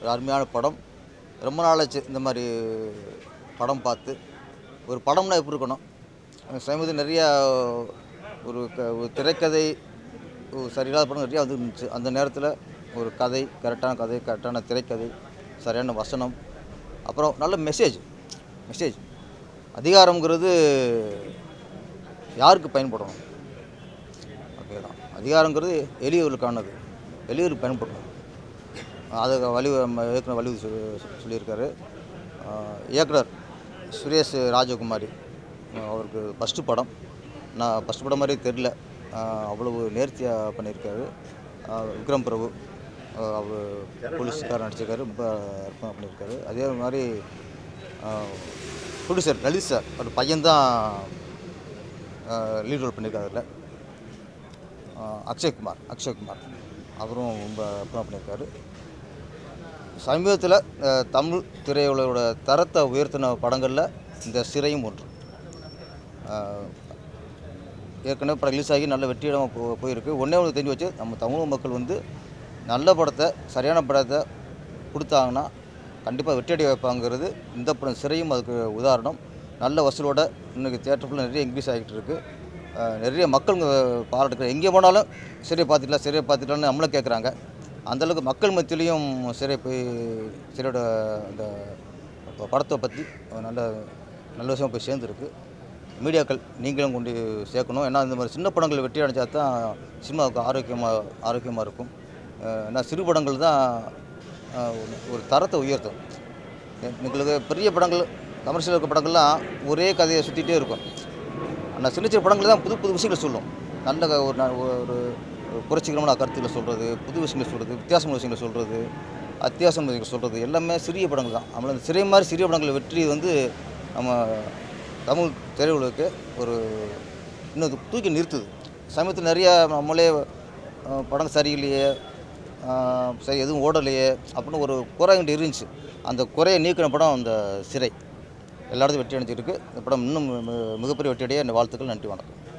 ஒரு அருமையான படம். ரொம்ப நாளாச்சு இந்த மாதிரி படம் பார்த்து. ஒரு படம்னா எப்படி இருக்கணும்? சமீபத்தில் நிறையா ஒரு க ஒரு திரைக்கதை ஒரு சரியில்லாத படம் நிறையா வந்து இருந்துச்சு அந்த நேரத்தில் ஒரு கதை கரெக்டான கதை கரெக்டான திரைக்கதை சரியான வசனம் அப்புறம் நல்ல மெசேஜ் மெசேஜ் அதிகாரங்கிறது யாருக்கு பயன்படணும்? ஓகே தான் அதிகாரங்கிறது எளியவர்களுக்கானது. எளியவருக்கு பயன்படணும். அதை வலிவு இயக்குனர் வலிவு சொல்லியிருக்காரு. இயக்குனர் சுரேஷ் ராஜகுமாரி. அவருக்கு ஃபஸ்ட்டு படம். நான் ஃபஸ்ட்டு படம் மாதிரியே தெரில அவ்வளவு நேர்த்தியாக பண்ணியிருக்காரு. விக்ரம் பிரபு அவர் போலீஸ்காரர் நடிச்சிருக்காரு ரொம்ப அற்புதமாக பண்ணியிருக்காரு. அதே மாதிரி ப்ரொடியூசர் லலித் சார் ஒரு பையன்தான் லீட் ரோல் பண்ணியிருக்காரு அதில். அக்ஷய்குமார் அக்ஷய்குமார். அவரும் ரொம்ப அற்புதமாக பண்ணியிருக்காரு. சமீபத்தில் தமிழ் திரையுலகோட தரத்தை உயர்த்தின படங்களில் இந்த சிறையும் ஒன்று. ஏற்கனவே படம் ரிலீஸ் ஆகி நல்ல வெற்றியிடமாக போ போயிருக்கு. ஒன்றே ஒன்று தெரிஞ்சு வச்சு நம்ம தமிழ் மக்கள் வந்து நல்ல படத்தை சரியான படத்தை கொடுத்தாங்கன்னா கண்டிப்பாக வெற்றியடி வைப்பாங்கிறது இந்த படம் சிறையும் அதுக்கு உதாரணம். நல்ல வசூலோட இன்றைக்கி தேட்டருக்குள்ளே நிறைய இன்க்ரீஸ் ஆகிட்டு இருக்குது நிறைய மக்கள் பாராட்டுக்கள் எங்கே போனாலும் சிறையை பார்த்துக்கலாம் சிறையை பார்த்துக்கலாம்னு நம்மளும் கேட்குறாங்க அந்தளவுக்கு மக்கள் மத்தியிலையும் சிறை போய் சிறையோட அந்த படத்தை பற்றி நல்ல நல்ல விஷயமாக போய் சேர்ந்துருக்கு. மீடியாக்கள் நீங்களும் கொண்டு சேர்க்கணும். ஏன்னா இந்த மாதிரி சின்ன படங்கள் வெற்றி அடைஞ்சா தான் சினிமாவுக்கு ஆரோக்கியமாக ஆரோக்கியமாக இருக்கும். ஏன்னா சிறு படங்கள் தான் ஒரு- ஒரு தரத்தை உயர்த்தும். எங்களுக்கு பெரிய படங்கள் கமர்ஷியல் இருக்க படங்கள்லாம் ஒரே கதையை சுற்றிகிட்டே இருக்கும். ஆனால் சின்ன சின்ன படங்கள் தான் புது புது விஷயங்கள் சொல்லும். நல்ல ஒரு ந- ஒரு ஒரு புரட்சிகரமான கருத்துக்களை சொல்கிறது புது விஷயங்களை சொல்கிறது வித்தியாசமான விஷயங்களை சொல்கிறது அத்தியாசம் சொல்கிறது எல்லாமே சிறிய படங்கள் தான். நம்மள அந்த சிறிய மாதிரி சிறிய படங்களை வெற்றி வந்து நம்ம தமிழ் திரையுலகுக்கு ஒரு இன்னும் தூக்கி நிறுத்துது. சமயத்தில் நிறையா நம்மளே படம் சரியில்லையே சரி எதுவும் ஓடலையே அப்படின்னு ஒரு குறை என்கிட்ட இருந்துச்சு. அந்த குறையை நீக்கின படம் அந்த சிறை. எல்லா இடத்தையும் வெற்றி அடைஞ்சிருக்கு. இந்த படம் இன்னும் மிகப்பெரிய வெற்றியடைய என் வாழ்த்துக்கள் நன்றி வணக்கம்.